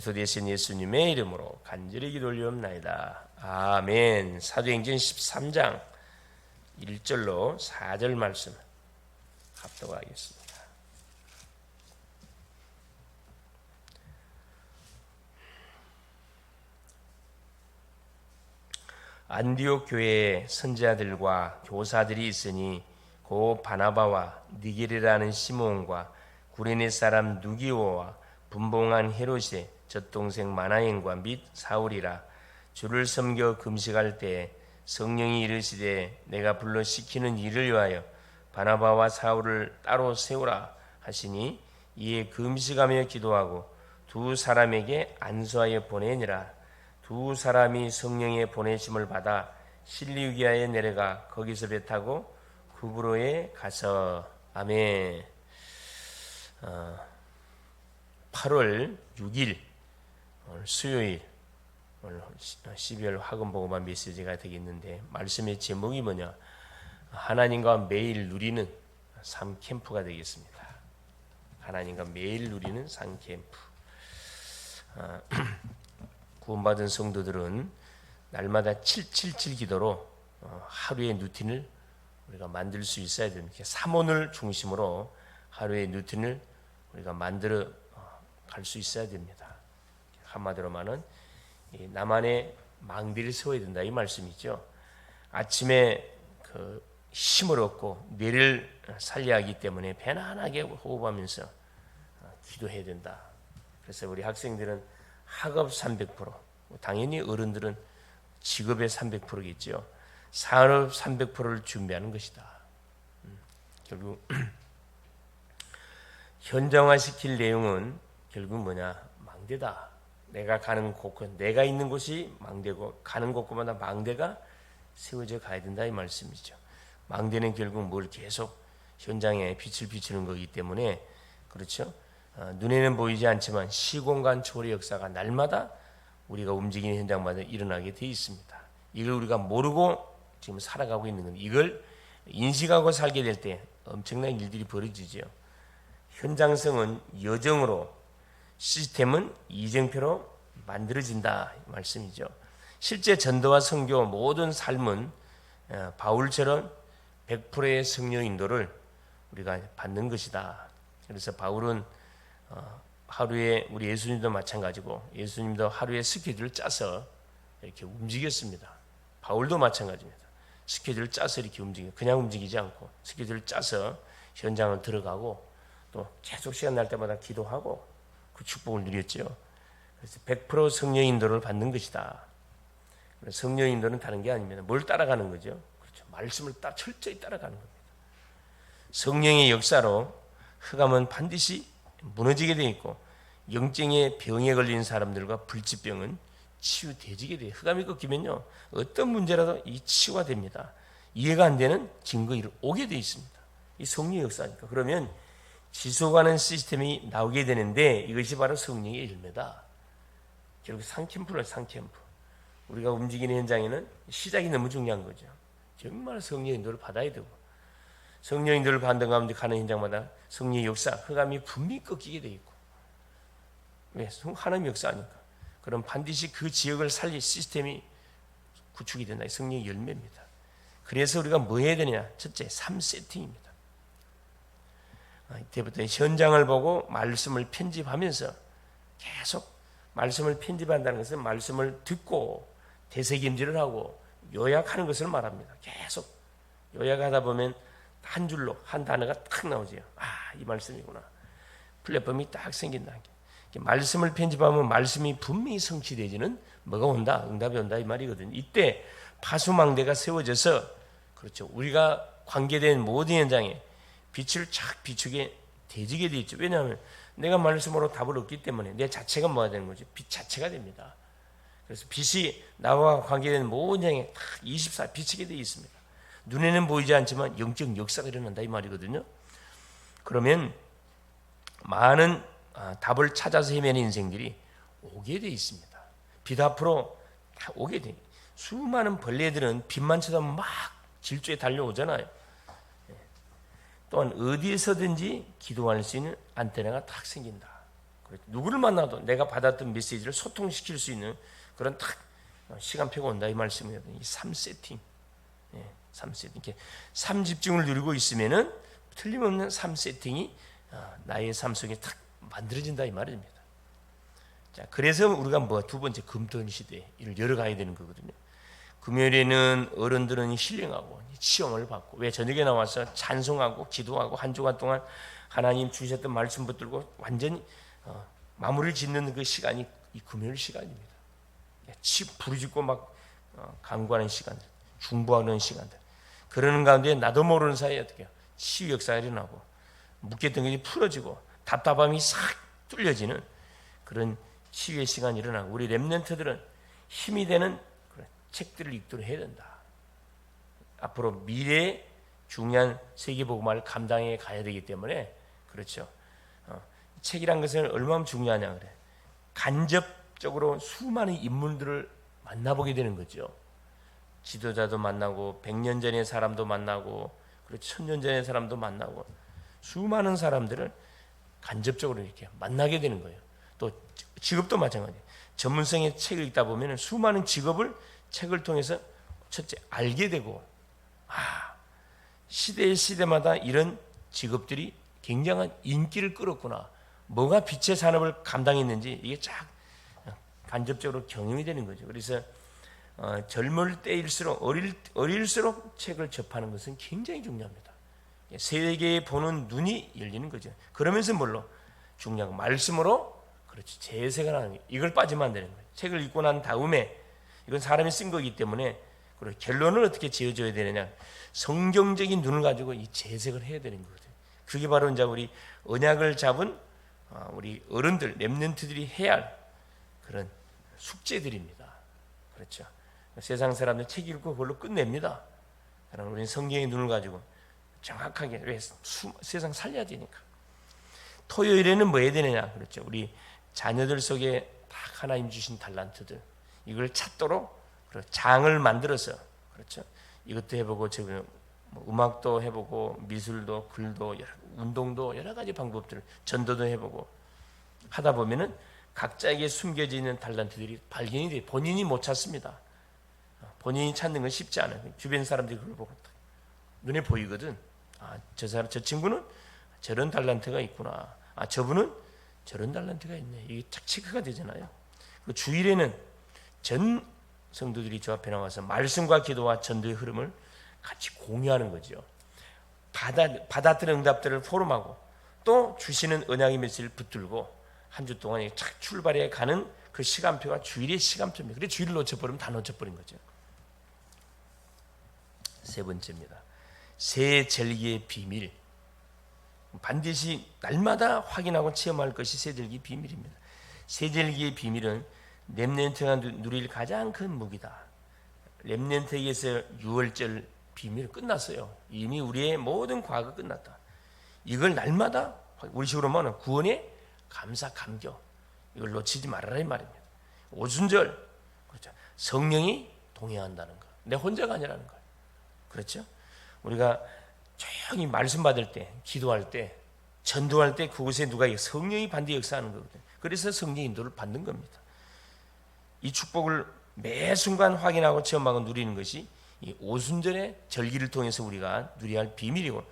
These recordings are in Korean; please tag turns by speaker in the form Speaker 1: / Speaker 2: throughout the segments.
Speaker 1: 그리스도 되신 예수님의 이름으로 간절히 기도 올리옵나이다. 아멘. 사도행전 13장 1절로 4절 말씀 합독하겠습니다. 안디옥 교회에 선지자들과 교사들이 있으니 고 바나바와 니겔이라는 시몬과 구레네 사람 누기오와 분봉한 헤롯의 젖동생 마나행과 및 사울이라 주를 섬겨 금식할 때 성령이 이르시되 내가 불러 시키는 일을 위하여 바나바와 사울을 따로 세우라 하시니 이에 금식하며 기도하고 두 사람에게 안수하여 보내니라 두 사람이 성령의 보내심을 받아 실리기아에 내려가 거기서 배 타고 구브로에 가서 아멘. 어, 8월 6일 오늘 수요일 오늘 12월 학원 보고만 메시지가 되겠는데 말씀의 제목이 뭐냐? 하나님과 매일 누리는 삶 캠프가 되겠습니다. 하나님과 매일 누리는 삶 캠프. 아, 구원받은 성도들은 날마다 777 기도로 어, 하루의 루틴을 우리가 만들 수 있어야 됩니다. 삼원을 중심으로 하루의 루틴을 우리가 만들어 갈 수 있어야 됩니다. 한마디로 말은 이 나만의 망대를 세워야 된다 이 말씀이죠. 아침에 그 힘을 얻고 뇌를 살려야 하기 때문에 편안하게 호흡하면서 어, 기도해야 된다. 그래서 우리 학생들은 학업 300%, 당연히 어른들은 직업의 300%겠죠. 산업 300%를 준비하는 것이다. 음, 결국 현장화시킬 내용은 결국 뭐냐 망대다. 내가 가는 곳, 내가 있는 곳이 망대고 가는 곳마다 망대가 세워져 가야 된다 이 말씀이죠. 망대는 결국 뭘 계속 현장에 빛을 비추는 거기 때문에 그렇죠. 어, 눈에는 보이지 않지만 시공간 초월의 역사가 날마다 우리가 움직이는 현장마다 일어나게 돼 있습니다. 이걸 우리가 모르고 지금 살아가고 있는 건 이걸 인식하고 살게 될 때 엄청난 일들이 벌어지죠. 현장성은 여정으로 시스템은 이정표로 만들어진다 이 말씀이죠. 실제 전도와 선교 모든 삶은 어, 바울처럼 100%의 성령 인도를 우리가 받는 것이다. 그래서 바울은 어, 하루에 우리 예수님도 마찬가지고 예수님도 하루에 스케줄을 짜서 이렇게 움직였습니다. 바울도 마찬가지입니다. 스케줄을 짜서 이렇게 움직여 그냥 움직이지 않고 스케줄을 짜서 현장을 들어가고 또 계속 시간 날 때마다 기도하고 그 축복을 누렸죠. 그래서 100% 성령 인도를 받는 것이다. 성령 인도는 다른 게 아닙니다. 뭘 따라가는 거죠? 그렇죠. 말씀을 따 철저히 따라가는 겁니다. 성령의 역사로 흑암은 반드시 무너지게 돼 있고 영적의 병에 걸린 사람들과 불치병은 치유되지게 돼요. 흑암이 꺾이면요 어떤 문제라도 이 치유가 됩니다. 이해가 안 되는 증거가 오게 돼 있습니다. 이 성령의 역사니까 그러면 지속하는 시스템이 나오게 되는데 이것이 바로 성령의 열매다. 결국 상캠프는 상캠프. 우리가 움직이는 현장에는 시작이 너무 중요한 거죠. 정말 성령의 인도를 받아야 되고 성령 인도를 받는 가운데 가는 현장마다 성령의 역사, 흑암이 분명히 꺾이게 돼 있고 왜? 하나님 역사니까. 그럼 반드시 그 지역을 살릴 시스템이 구축이 된다. 성령의 열매입니다. 그래서 우리가 뭐 해야 되냐? 첫째, 3세팅입니다. 아, 이때부터 현장을 보고 말씀을 편집하면서 계속 말씀을 편집한다는 것은 말씀을 듣고 대세김질을 하고 요약하는 것을 말합니다. 계속 요약하다 보면 한 줄로 한 단어가 탁 나오죠. 아, 이 말씀이구나. 플랫폼이 딱 생긴다. 말씀을 편집하면 말씀이 분명히 성취되지는 뭐가 온다, 응답이 온다 이 말이거든요. 이때 파수망대가 세워져서 그렇죠. 우리가 관계된 모든 현장에 빛을 착 비추게 되지게 돼 있죠. 왜냐하면 내가 말씀으로 답을 얻기 때문에 내 자체가 뭐가 되는 거죠? 빛 자체가 됩니다. 그래서 빛이 나와 관계된 모든 현장에 다24 비치게 돼 있습니다. 눈에는 보이지 않지만 영적 역사가 일어난다 이 말이거든요. 그러면 많은 아, 답을 찾아서 헤매는 인생들이 오게 돼 있습니다. 빛 앞으로 다 오게 돼. 수많은 벌레들은 빛만 쳐다보면 막 질주에 달려오잖아요. 또한 어디에서든지 기도할 수 있는 안테나가 딱 생긴다. 그렇죠. 누구를 만나도 내가 받았던 메시지를 소통시킬 수 있는 그런 딱 시간표가 온다 이 말씀이에요. 이 3세팅. 예, 3세팅. 이렇게 3집중을 누리고 있으면은 틀림없는 3세팅이 어, 나의 삶 속에 탁 만들어진다 이 말입니다. 자, 그래서 우리가 뭐 두 번째 금토일 시대 이를 열어가야 되는 거거든요. 금요일에는 어른들은 힐링하고 치험을 받고 왜 저녁에 나와서 찬송하고 기도하고 한 주간 동안 하나님 주셨던 말씀 붙들고 완전히 어, 마무리를 짓는 그 시간이 이 금요일 시간입니다. 치 부르짖고 막 어, 간구하는 시간들, 중보하는 시간들. 그러는 가운데 나도 모르는 사이에 어떻게 치유 역사가 일어나고 묶였던 것이 풀어지고 답답함이 싹 뚫려지는 그런 치유의 시간이 일어나고 우리 랩런트들은 힘이 되는 책들을 읽도록 해야 된다. 앞으로 미래의 중요한 세계복음화를 감당해 가야 되기 때문에 그렇죠. 어, 책이란 것은 얼마나 중요하냐 그래. 간접적으로 수많은 인물들을 만나보게 되는 거죠. 지도자도 만나고 백년 전의 사람도 만나고 그리고 천년 전의 사람도 만나고 수많은 사람들을 간접적으로 이렇게 만나게 되는 거예요. 또 직업도 마찬가지예요. 전문성의 책을 읽다 보면 수많은 직업을 책을 통해서 첫째 알게 되고 아 시대 시대마다 이런 직업들이 굉장한 인기를 끌었구나. 뭐가 빛의 산업을 감당했는지 이게 쫙 간접적으로 경험이 되는 거죠. 그래서 어, 젊을 때일수록 어릴 어릴수록 책을 접하는 것은 굉장히 중요합니다. 세계에 보는 눈이 열리는 거죠. 그러면서 뭘로 중요한 거 말씀으로 그렇지 재생을 하는 게 이걸 빠지면 안 되는 거예요. 책을 읽고 난 다음에 이건 사람이 쓴 거기 때문에 그리고 결론을 어떻게 지어줘야 되느냐 성경적인 눈을 가지고 이 재생을 해야 되는 거거든요. 그게 바로 이제 우리 언약을 잡은 어, 우리 어른들 렘넌트들이 해야 할 그런 숙제들입니다. 그렇죠. 세상 사람들 책 읽고 그걸로 끝냅니다. 그러나 우리는 성경의 눈을 가지고 정확하게 왜 수, 세상 살려야 되니까. 토요일에는 뭐 해야 되느냐 그렇죠. 우리 자녀들 속에 딱 하나님 주신 달란트들 이걸 찾도록 장을 만들어서 그렇죠. 이것도 해보고 저거 뭐 음악도 해보고 미술도 글도 여러, 운동도 여러 가지 방법들을 전도도 해보고 하다 보면은 각자에게 숨겨져 있는 달란트들이 발견이 돼 본인이 못 찾습니다. 본인이 찾는 건 쉽지 않아요. 주변 사람들이 그걸 보고 눈에 보이거든. 아, 저 사람, 저 친구는 저런 달란트가 있구나. 아, 저분은 저런 달란트가 있네. 이게 딱 체크가 되잖아요. 그 주일에는 전 성도들이 저 앞에 나와서 말씀과 기도와 전도의 흐름을 같이 공유하는 거죠. 받아, 받아들은 응답들을 포럼하고 또 주시는 언약의 메시지를 붙들고 한 주 동안 착 출발해 가는 그 시간표가 주일의 시간표입니다. 그래 주일을 놓쳐버리면 다 놓쳐버린 거죠. 세 번째입니다. 새 절기의 비밀. 반드시 날마다 확인하고 체험할 것이 새 절기 비밀입니다. 새 절기의 비밀은 렘넨트가 누릴 가장 큰 무기다. 렘넨트에게서 6월절 비밀 끝났어요. 이미 우리의 모든 과거 끝났다. 이걸 날마다 우리 식으로 말하면 구원의 감사 감격 이걸 놓치지 말아라 이 말입니다. 오순절 그렇죠. 성령이 동행한다는 거. 내 혼자가 아니라는 거. 그렇죠? 우리가 조용히 말씀 받을 때, 기도할 때, 전도할 때 그곳에 누가 성령이 반대 역사하는 거거든요. 그래서 성령 인도를 받는 겁니다. 이 축복을 매 순간 확인하고 체험하고 누리는 것이 이 오순절의 절기를 통해서 우리가 누려야 할 비밀이고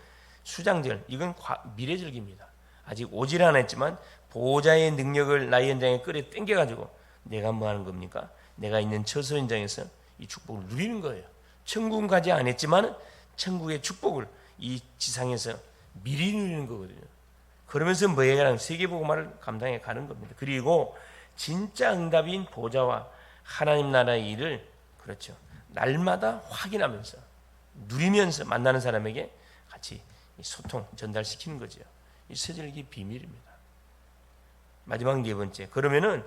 Speaker 1: 수장절 이건 미래 절기입니다. 아직 오질 않았지만 보호자의 능력을 나의 현장에 끌어 당겨가지고 내가 뭐 하는 겁니까? 내가 있는 처소 현장에서 이 축복을 누리는 거예요. 천국은 가지 않았지만 천국의 축복을 이 지상에서 미리 누리는 거거든요. 그러면서 뭐예요? 세계복음화를 감당해 가는 겁니다. 그리고 진짜 응답인 보좌와 하나님 나라의 일을 그렇죠. 날마다 확인하면서 누리면서 만나는 사람에게 같이 소통 전달시키는 거죠. 이 세절기 비밀입니다. 마지막 네 번째. 그러면은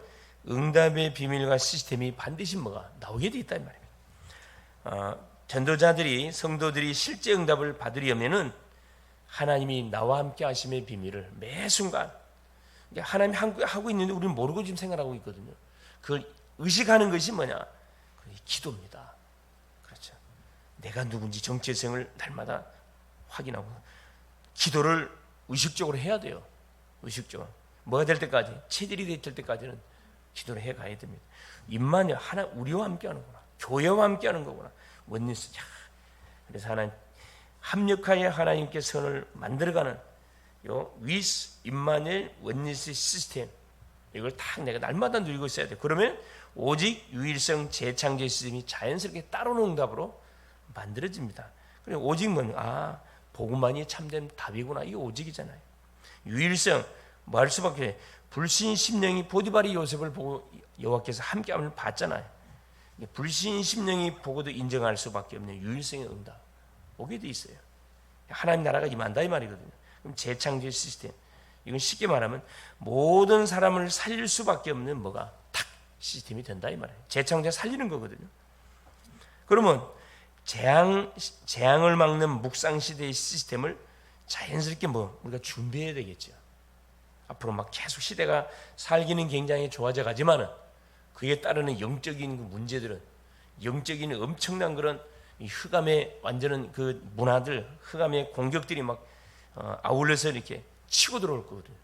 Speaker 1: 응답의 비밀과 시스템이 반드시 뭐가 나오게 돼이 말입니다. 어, 전도자들이 성도들이 실제 응답을 받으려면은 하나님이 나와 함께 하심의 비밀을 매 순간 하나님이 하고 있는데 우리는 모르고 지금 생각하고 있거든요. 그걸 의식하는 것이 뭐냐? 기도입니다. 그렇죠. 내가 누군지 정체성을 날마다 확인하고 기도를 의식적으로 해야 돼요. 의식적으로. 뭐가 될 때까지 체질이 될 때까지는 기도를 해 가야 됩니다. 임마누엘 하나 우리와 함께 하는구나. 교회와 함께 하는 거구나. 원리스 야. 그래서 하나님 합력하여 하나님께 선을 만들어가는 요 위스 임마누엘 원리스 시스템 이걸 딱 내가 날마다 누리고 있어야 돼. 그러면 오직 유일성 재창조 시스템이 자연스럽게 따로는 응답으로 만들어집니다. 그래 오직 뭐냐? 아 복음만이 참된 답이구나. 이게 오직이잖아요. 유일성 뭐할 수밖에 불신 심령이 보디발이 요셉을 보고 여호와께서 함께함을 봤잖아요. 불신 심령이 보고도 인정할 수밖에 없는 유일성의 응답 오게 돼 있어요. 하나님 나라가 임한다 이 말이거든요. 그럼 재창조 시스템 이건 쉽게 말하면 모든 사람을 살릴 수밖에 없는 뭐가 탁 시스템이 된다 이 말이에요. 재창조 살리는 거거든요. 그러면 재앙 재앙을 막는 묵상 시대의 시스템을 자연스럽게 뭐 우리가 준비해야 되겠죠. 앞으로 막 계속 시대가 살기는 굉장히 좋아져 가지만은 그에 따르는 영적인 그 문제들은 영적인 엄청난 그런 이 흑암의 완전한 그 문화들, 흑암의 공격들이 막 어, 아울러서 이렇게 치고 들어올 거거든요.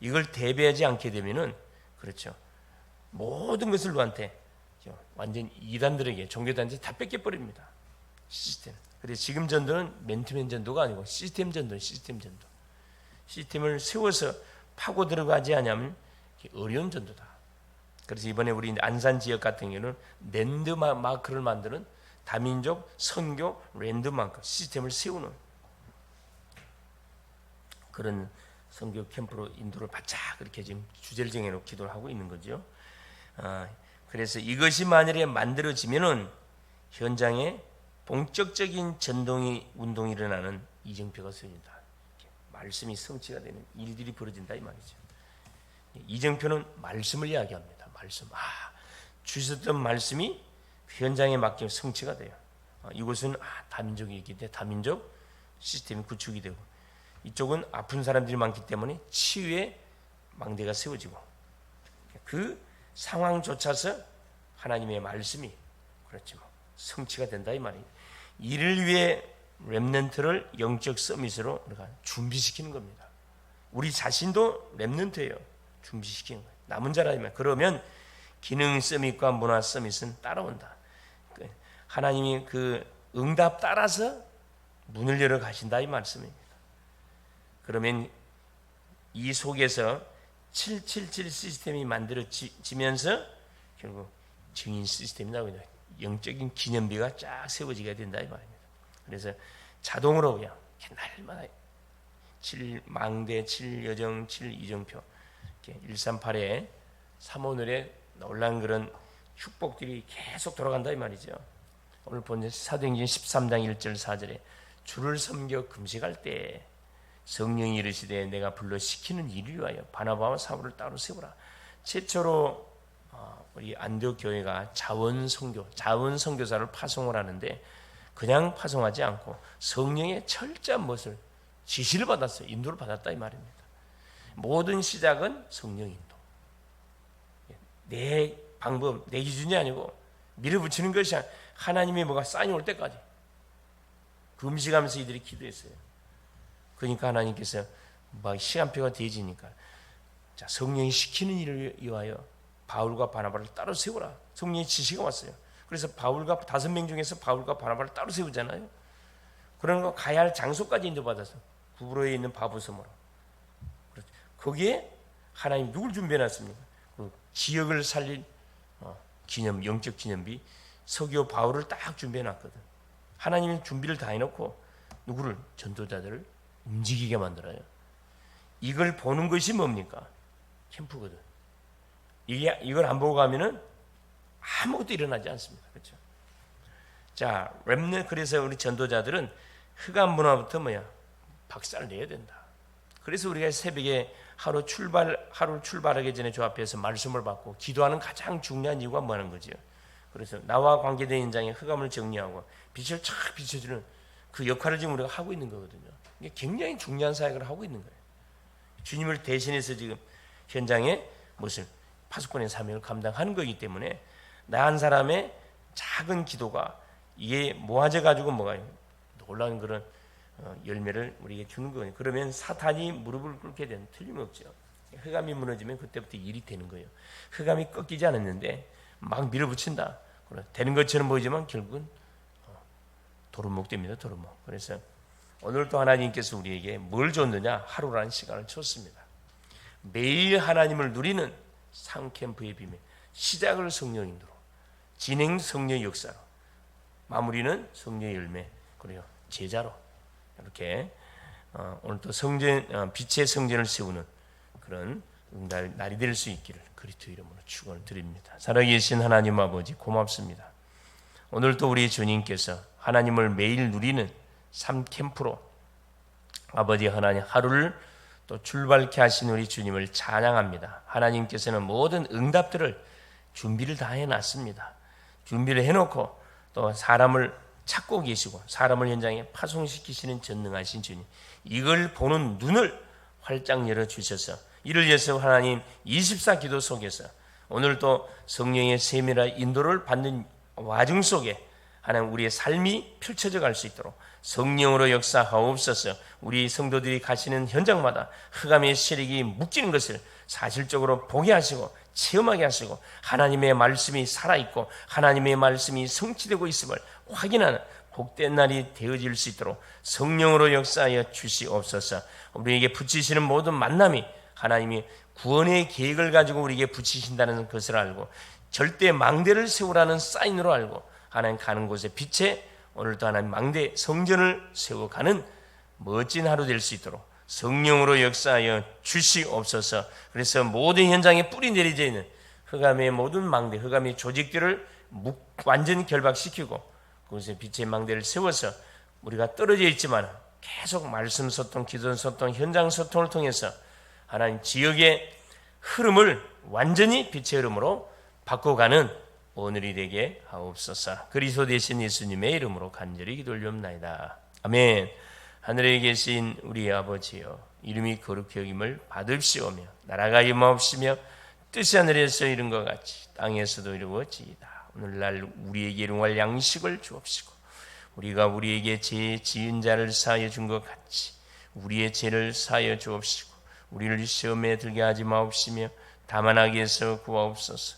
Speaker 1: 이걸 대비하지 않게 되면은 그렇죠. 모든 것을 누한테 완전 이단들에게 종교단체 다 뺏겨 버립니다. 시스템. 그래서 지금 전도는 맨투맨 전도가 아니고 시스템 전도, 시스템 전도. 시스템을 세워서 파고 들어가지 않으면 어려운 전도다. 그래서 이번에 우리 안산 지역 같은 경우는 랜드마크를 만드는 다민족 선교 랜드마크 시스템을 세우는 그런 선교 캠프로 인도를 바짝 그렇게 지금 주제를 정해놓고 기도를 하고 있는 거죠. 아, 그래서 이것이 만일에 만들어지면은 현장에 본격적인 전동이 운동이 일어나는 이정표가 세워진다. 말씀이 성취가 되는 일들이 벌어진다 이 말이죠. 이정표는 말씀을 이야기합니다. 말씀. 아, 주셨던 말씀이 현장에 맡겨 성취가 돼요. 아, 이곳은 아, 다민족이 있기 때문에 다민족 시스템이 구축이 되고 이쪽은 아픈 사람들이 많기 때문에 치유의 망대가 세워지고 그 상황조차서 하나님의 말씀이 그렇지 뭐 성취가 된다 이 말이에요. 이를 위해 렘넌트를 영적 서밋으로 우리가 준비시키는 겁니다. 우리 자신도 렘넌트예요. 준비시키는 거예요. 남은 자라면 그러면 기능 서밋과 문화 서밋은 따라온다. 그 하나님이 그 응답 따라서 문을 열어 가신다 이 말씀입니다. 그러면 이 속에서 777 시스템이 만들어지면서 결국 증인 시스템이 나오게 영적인 기념비가 쫙 세워지게 된다 이 말입니다. 그래서 자동으로 그냥 날마다 7 망대, 7 여정, 7 이정표 138에 3오늘에 놀란 그런 축복들이 계속 돌아간다 이 말이죠. 오늘 본 사도행전 13장 1절 4절에 주를 섬겨 금식할 때 성령이 이르시되 내가 불러 시키는 일을 위하여 바나바와 사울을 따로 세우라. 최초로 어, 우리 안디옥 교회가 자원 선교, 자원 선교사를 파송을 하는데 그냥 파송하지 않고 성령의 철저한 것을 지시를 받았어요. 인도를 받았다 이 말입니다. 모든 시작은 성령 인도. 내 방법, 내 기준이 아니고 밀어붙이는 것이 하나님의 뭐가 사인이 올 때까지 금식하면서 이들이 기도했어요. 그러니까 하나님께서 막 시간표가 되지니까 자 성령이 시키는 일을 위하여 바울과 바나바를 따로 세우라. 성령의 지시가 왔어요. 그래서 바울과 다섯 명 중에서 바울과 바나바를 따로 세우잖아요. 그런 거 가야 할 장소까지 인도받아서 구브로에 있는 바부섬으로. 그렇죠. 거기에 하나님 누굴 준비해놨습니까? 그 지역을 살릴 어, 기념, 영적 기념비 서기오 바울을 딱 준비해놨거든. 하나님이 준비를 다 해놓고 누구를 전도자들을 움직이게 만들어요. 이걸 보는 것이 뭡니까? 캠프거든. 이게 이걸 안 보고 가면은 아무것도 일어나지 않습니다. 그렇죠? 자, 렘네 그래서 우리 전도자들은 흑암 문화부터 뭐야? 박살 내야 된다. 그래서 우리가 새벽에 하루 출발 하루 출발하기 전에 저 앞에서 말씀을 받고 기도하는 가장 중요한 이유가 뭐하는 거죠? 그래서 나와 관계된 현장에 흑암을 정리하고 빛을 촥 비춰주는 그 역할을 지금 우리가 하고 있는 거거든요. 이게 굉장히 중요한 사역을 하고 있는 거예요. 주님을 대신해서 지금 현장에 무슨 파수꾼의 사명을 감당하는 거기 때문에 나 한 사람의 작은 기도가 이게 모아져 가지고 뭐가 놀라운 그런 어, 열매를 우리에게 주는 거예요. 그러면 사탄이 무릎을 꿇게 되는 틀림없죠. 흑암이 무너지면 그때부터 일이 되는 거예요. 흑암이 꺾이지 않았는데 막 밀어붙인다. 되는 것처럼 보이지만 결국은 어, 도루묵 됩니다. 도루묵. 그래서 오늘도 하나님께서 우리에게 뭘 줬느냐? 하루라는 시간을 줬습니다. 매일 하나님을 누리는 상캠프의 비밀. 시작을 성령 인도로, 진행 성령 역사로, 마무리는 성령의 열매, 그리고 제자로 이렇게 어, 오늘 또 성전 어, 빛의 성전을 세우는 그런 날, 날이 될 수 있기를 그리스도 이름으로 축원을 드립니다. 살아계신 하나님 아버지 고맙습니다. 오늘도 우리 주님께서 하나님을 매일 누리는 삶 캠프로 아버지 하나님 하루를 또 출발케 하신 우리 주님을 찬양합니다. 하나님께서는 모든 응답들을 준비를 다 해놨습니다. 준비를 해놓고 또 사람을 찾고 계시고 사람을 현장에 파송시키시는 전능하신 주님 이걸 보는 눈을 활짝 열어 주셔서 이를 위해서 하나님 24 기도 속에서 오늘도 성령의 세밀한 인도를 받는 와중 속에 하나님 우리의 삶이 펼쳐져 갈 수 있도록 성령으로 역사하옵소서. 우리 성도들이 가시는 현장마다 흑암의 세력이 묶이는 것을 사실적으로 보게 하시고 체험하게 하시고 하나님의 말씀이 살아있고 하나님의 말씀이 성취되고 있음을 확인하는 복된 날이 되어질 수 있도록 성령으로 역사하여 주시옵소서. 우리에게 붙이시는 모든 만남이 하나님이 구원의 계획을 가지고 우리에게 붙이신다는 것을 알고 절대 망대를 세우라는 사인으로 알고 하나님 가는 곳에 빛에 오늘도 하나님 망대 성전을 세워가는 멋진 하루 될 수 있도록 성령으로 역사하여 주시옵소서. 그래서 모든 현장에 뿌리 내리져 있는 흑암의 모든 망대, 흑암의 조직들을 완전 결박시키고 그곳에 빛의 망대를 세워서 우리가 떨어져 있지만 계속 말씀 소통, 기도 소통, 현장 소통을 통해서 하나님 지역의 흐름을 완전히 빛의 흐름으로 바꿔가는 오늘이 되게 하옵소서. 그리스도 되신 예수님의 이름으로 간절히 기도올리옵나이다. 아멘. 하늘에 계신 우리 아버지여 이름이 거룩히 여김을 받으시오며 나라가 임하옵시며 뜻이 하늘에서 이룬 것 같이 땅에서도 이루어지이다. 오늘날 우리에게 일용할 양식을 주옵시고 우리가 우리에게 죄 지은 자를 사하여 준 것 같이 우리의 죄를 사하여 주옵시고 우리를 시험에 들게 하지 마옵시며 다만 악에서 구하옵소서.